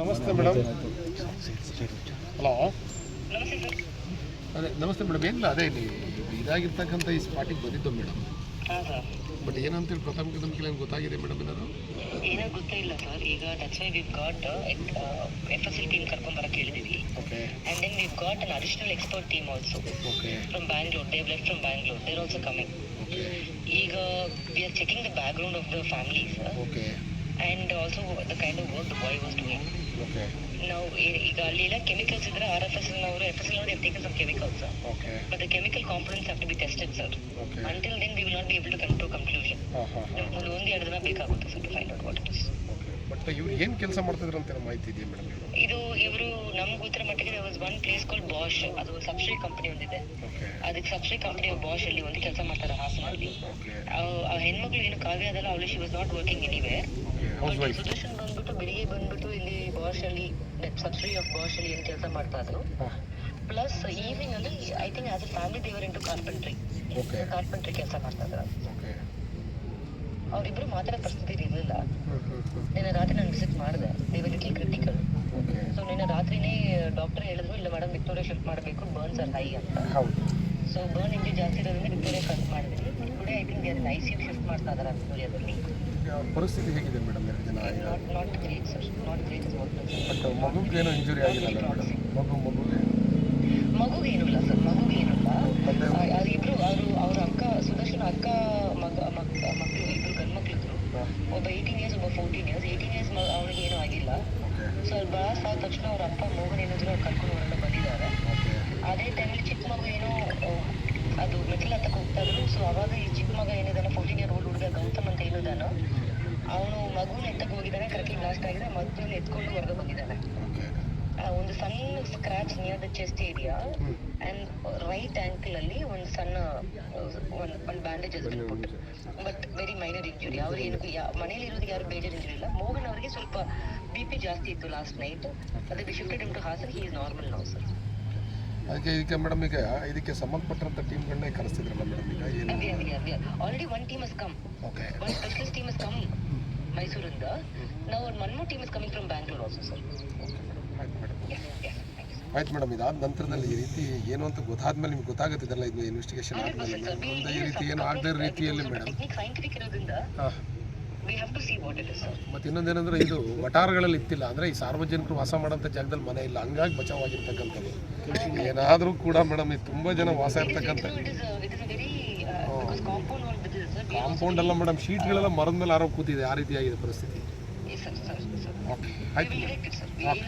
ನಮಸ್ತೆ madam. Hello. ಅದೇ ನಮಸ್ತೆ ಮೇಡಮ್ ಏನಿಲ್ಲ ಅದೇ ಇಲ್ಲಿ ಇದಾಗಿರ್ತಕ್ಕಂಥ ಈ ಸ್ಪಾಟಿಗೆ ಬಂದಿದ್ದು ಮೇಡಮ್. ಹಾಂ ಸರ್ ಬಟ್ ಏನಂತೇಳಿ ಪ್ರಥಮ ನಮ್ಗೆ ಏನು ಗೊತ್ತಾಗಿದೆ ಮೇಡಮ್ ಏನಾದ್ರು? ಏನೋ ಗೊತ್ತೇ ಇಲ್ಲ ಸರ್. ಈಗ that's why we've got F S L team ಕರ್ಕೊಂಡ್ ಬರಕ್ಕೆ ಹೇಳಿದೀವಿ. Okay and then we've got an additional expert team also okay from Bangalore they've left from Bangalore they're also coming okay ಈಗ we are checking the back ground of the family sir and also the kind of work boy was doing ನಾವು ಈಗ ಅಲ್ಲಿ ಎಲ್ಲ chemicals ಇದ್ರೆ R F S L ಅವರು F S L ಅವರು taken some chemicals but the chemical components have to be tested sir until then we will not be able to come to conclusion ಹಾಂ ಒಂದು ಎರಡು ದಿನ ಬೇಕಾಗುತ್ತೆ sir to find out what it is but ಇವ್ರು ಏನು ಕೆಲಸ ಮಾಡ್ತಿದ್ರು ಅಂತ ಮಾಹಿತಿ ಇದೆಯಾ ಮೇಡಮ್ ಇದು ನಮ್ಗೆ ಗೊತ್ತಿರೋ ಮಟ್ಟಿಗೆ was one place call Bosch. ಅದು ಸಬ್ಸಿಡಿ ಕಂಪನಿ ಒಂದಿದೆ. ಅದಕ್ಕೆ ಸಬ್ಸಿಡಿ ಕಂಪನಿ ಬಾಷ್ ಅಲ್ಲಿ ಒಂದು ಕೆಲಸ ಮಾಡ್ತಾರೆ ಹಾಸನಲ್ಲಿ. ಆ- ಹೆಣ್ಮಕ್ಳು ಏನು ಕಾವ್ಯ ಅದಲ್ಲ ಅವಳು she was not working anywhere situation ಬಂದ್ಬಿಟ್ಟು ಬೆಳಿಗ್ಗೆ ಬಂದ್ಬಿಟ್ಟು ಇಲ್ಲಿ ಬಾಷ್ ಅಲ್ಲಿ ಸಬ್ಸಿಡಿ ಆಫ್ ಬಾಷ್ ಅಲ್ಲಿ ಏನು ಕೆಲಸ ಮಾಡ್ತಾ ಇದ್ರು. ಪ್ಲಸ್ ಈವ್ನಿಂಗ್ ಅಲ್ಲಿ I think as a family they were into carpentry carpentry ಕೆಲಸ ಮಾಡ್ತಾ ಇದ್ರು. ಅವರಿಬ್ರು ಮಾತಾಡೋ ಪರಿಸ್ಥಿತಿ ಇರಲಿಲ್ಲ. ನಿನ್ನೆ ರಾತ್ರಿ ನಾನು ವಿಸಿಟ್ ಮಾಡಿದೆ. ದೇವರ್ ಲಿಟಲ್ ಕ್ರಿಟಿಕಲ್ ಓಕೆ ಸೊ ನಿನ್ನೆ ರಾತ್ರಿನೇ ಡಾಕ್ಟರ್ ಹೇಳಿದ್ರು ಇಲ್ಲ ಮೇಡಮ್ ವಿಕ್ಟೋರಿಯಾ ಶಿಫ್ಟ್ ಮಾಡಬೇಕು ಬರ್ನ್ಸ್ ಆರ್ ಹೈ ಅಂತ. ಹೌದು. ಸೊ ಬರ್ನ್ ಹಿಂಗೆ ಜಾಸ್ತಿ ಇರೋದ್ರಿಂದ ವಿಕ್ಟೋರಿಯಾ ಕಟ್ ಮಾಡಿದ್ವಿ today I think there I see shift ಮಾಡ್ತಾ ಇದಾರೆ ವಿಕ್ಟೋರಿಯಾದಲ್ಲಿ ಈಗ ಪರಿಸ್ಥಿತಿ ಹೇಗಿದೆ ಮೇಡಮ್ ಎರಡು ದಿನ ಈಗ not not great sir not great is what but ಮಗುಗೆ ಏನೋ ಇಂಜುರಿ ಆಗಿಲ್ಲ ಮೇಡಮ್? ಮಗು ಮಗುಗೆ? ಮಗುಗೆ ಏನಿಲ್ಲ ಸರ್ ಮಗುಗೆ ಏನಿಲ್ಲ ಇಲ್ಲ. ಇಬ್ರು ಅವರು ಅವ್ರ ಅಕ್ಕ ಸುದರ್ಶನ ಅಕ್ಕ ಮಗ ಮಕ್ ಮಕ್ಕಳು ಇಬ್ರು ಗಂಡು ಮಕ್ಳಿದ್ರು ಒಬ್ಬ ಏಯ್ಟೀನ್ ಇಯರ್ಸ್ ಒಬ್ಬ ಫೋರ್ಟೀನ್ ಇಯರ್ಸ್ ಏಯ್ಟೀನ್ ಇಯರ್ಸ್ ಅವನಿಗೆ ಏನೂ ಆಗಿಲ್ಲ. ಸೊ ಅವ್ರು ಬ್ಲಾಸ್ಟ್ ಆದ ತಕ್ಷಣ ಅವ್ರ ಅಪ್ಪ ಮೋಹನ್ ಏನಿದ್ರು ಅವ್ರು ಕರ್ಕೊಂಡು ಹೊರಗಡೆ ಬಂದಿದ್ದಾರೆ ಓಕೆ ಅದೇ ಟೈಮಲ್ಲಿ ಚಿಕ್ಕ ಮಗು ಏನೋ ಆ, ಅದು ಮೆಟ್ಲ್ ಹತ್ತಕ್ಕೆ ಹೋಗ್ತಾ ಇದ್ರು ಸೊ ಅವಾಗ ಈ ಚಿಕ್ಕ ಮಗ ಏನಿದಾನೆ ಫೋರ್ಟೀನ್ ಇಯರ್ ಓಲ್ಡ್ ಹುಡುಗ ಗೌತಮ್ ಅಂತ ಏನಿದಾನೋ ಮಗುನ ಎತ್ತಕ್ಕೆ ಹೋಗಿದ್ದಾನೆ ಕರೆಕ್ಟ್ಲಿ ಬ್ಲಾಸ್ಟ್ ಆಗಿದೆ ಮಗುನ ಎತ್ಕೊಂಡು ಹೊರಗೆ ಬಂದಿದ್ದಾನೆ. ಒಂದು ಸಣ್ಣ scratch near the chest area and right ankle ಅಲ್ಲಿ ಒಂದು ಸಣ್ಣ ಒಂದು bandage but very minor injury ಅವ್ರು ಏನು ಮನೇಲಿ ಇರೋದು ಯಾರು ಮೇಜರ್ ಇಂಜುರಿ ಇಲ್ಲ. ಮೋಹನ್ ಅವರಿಗೆ ಸ್ವಲ್ಪ ಬಿ ಪಿ ಜಾಸ್ತಿ ಇತ್ತು ಲಾಸ್ಟ್ ನೈಟ್ ಅದಕ್ಕೆ shifted him to Hassan he is normal now sir ಅದಕ್ಕೆ ಇದಕ್ಕೆ ಮೇಡಮ್ ಈಗ ಇದಕ್ಕೆ ಸಂಬಂಧಪಟ್ಟಂಥ ಟೀಮ್ಗಳನ್ನೇ ಕರೆಸ್ತಿದ್ರಲ್ಲ ಮೇಡಮ್ ಈಗ? ಏನು? Already one team is come okay one specialist team is come ಮೈಸೂರಿಂದ. ನಾವು ಮನ್ಮೋ team is coming from Bangalore also sir ಆಯ್ತು ಮೇಡಮ್ ಇದಾದ ನಂತರದಲ್ಲಿ ಈ ರೀತಿ ಏನು ಅಂತ ಗೊತ್ತಾದ್ಮೇಲೆ ನಿಮ್ಗೆ ಗೊತ್ತಾಗುತ್ತಿದ್ದಲ್ಲ ಇದು ಇನ್ವೆಸ್ಟಿಗೇಷನ್ ಆದ್ಮೇಲೆ ಮುಂದೆ ಈ ರೀತಿ ಏನು ಆಗದೇ ಇರೋ ರೀತಿಯಲ್ಲಿ ಮೇಡಮ್ ಮತ್ತೆ ಸೈಂಟಿಫಿಕ್ ಇರೋದ್ರಿಂದ ಮತ್ತು ಇನ್ನೊಂದೇನೆಂದ್ರೆ ಇದು ವಟಾರಗಳಲ್ಲಿ ಇತ್ತಿಲ್ಲ. ಅಂದ್ರೆ ಈ ಸಾರ್ವಜನಿಕರು ವಾಸ ಮಾಡೋಂಥ ಜಾಗದಲ್ಲಿ ಮನೆ ಇಲ್ಲ. ಹಂಗಾಗಿ ಬಚಾವ್ ಆಗಿರ್ತಕ್ಕಂಥದ್ದು. ಏನಾದರೂ ಕೂಡ ಮೇಡಮ್ ಇದು ತುಂಬ ಜನ ವಾಸ ಇರ್ತಕ್ಕಂಥ ಕಾಂಪೌಂಡ್ ಅಲ್ಲ ಮೇಡಮ್ ಶೀಟ್ಗಳೆಲ್ಲ ಮರದ ಮೇಲೆ ಆರೋಪ ಕೂತಿದೆ ಆ ರೀತಿಯಾಗಿದೆ ಪರಿಸ್ಥಿತಿ. ಓಕೆ ಆಯ್ತು ಓಕೆ